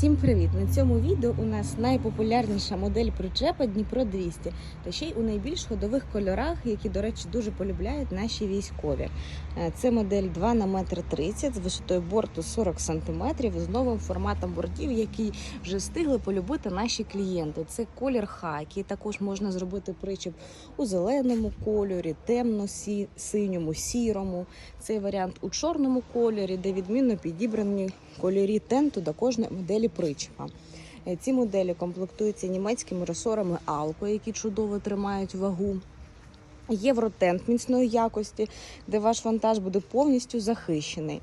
Всім привіт! На цьому відео у нас найпопулярніша модель причепа Дніпро 200, та ще й у найбільш ходових кольорах, які, до речі, дуже полюбляють наші військові. Е, Це модель 2 на 1,30 м з висотою борту 40 см з новим форматом бортів, який вже встигли полюбити наші клієнти. Це колір хакі. Також можна зробити причеп у зеленому кольорі, темно-синьому, сірому. Цей варіант у чорному кольорі, де відмінно підібрані кольорі тенту до кожної моделі причепа. Е, Ці моделі комплектуються німецькими ресорами Алко, які чудово тримають вагу. Євротент міцної якості, де ваш вантаж буде повністю захищений.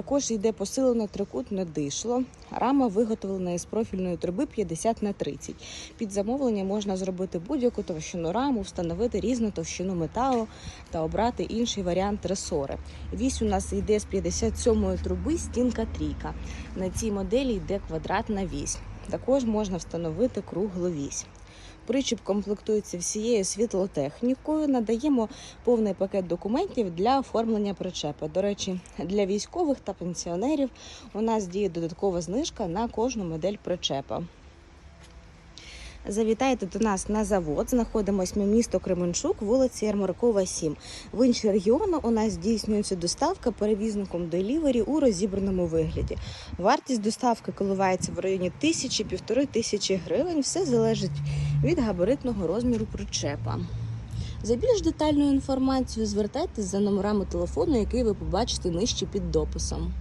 Також йде посилене трикутне дишло. Рама виготовлена із профільної труби 50 на 30. Під замовлення можна зробити будь-яку товщину раму, встановити різну товщину металу та обрати інший варіант ресори. Вісь у нас йде з 57-ї труби стінка трійка. На цій моделі йде квадратна вісь. Також можна встановити круглу вісь. Причіп комплектується всією світлотехнікою. Надаємо повний пакет документів для оформлення причепа. До речі, для військових та пенсіонерів у нас діє додаткова знижка на кожну модель причепа. Завітайте до нас на завод. Знаходимось ми місто Кременчук, вулиця Ярмаркова, 7. В інші регіони у нас здійснюється доставка перевізником делівері у розібраному вигляді. Вартість доставки коливається в районі тисячі-півтори тисячі гривень. Все залежить від габаритного розміру причепа. За більш детальною інформацією звертайтесь за номерами телефону, який ви побачите нижче під дописом.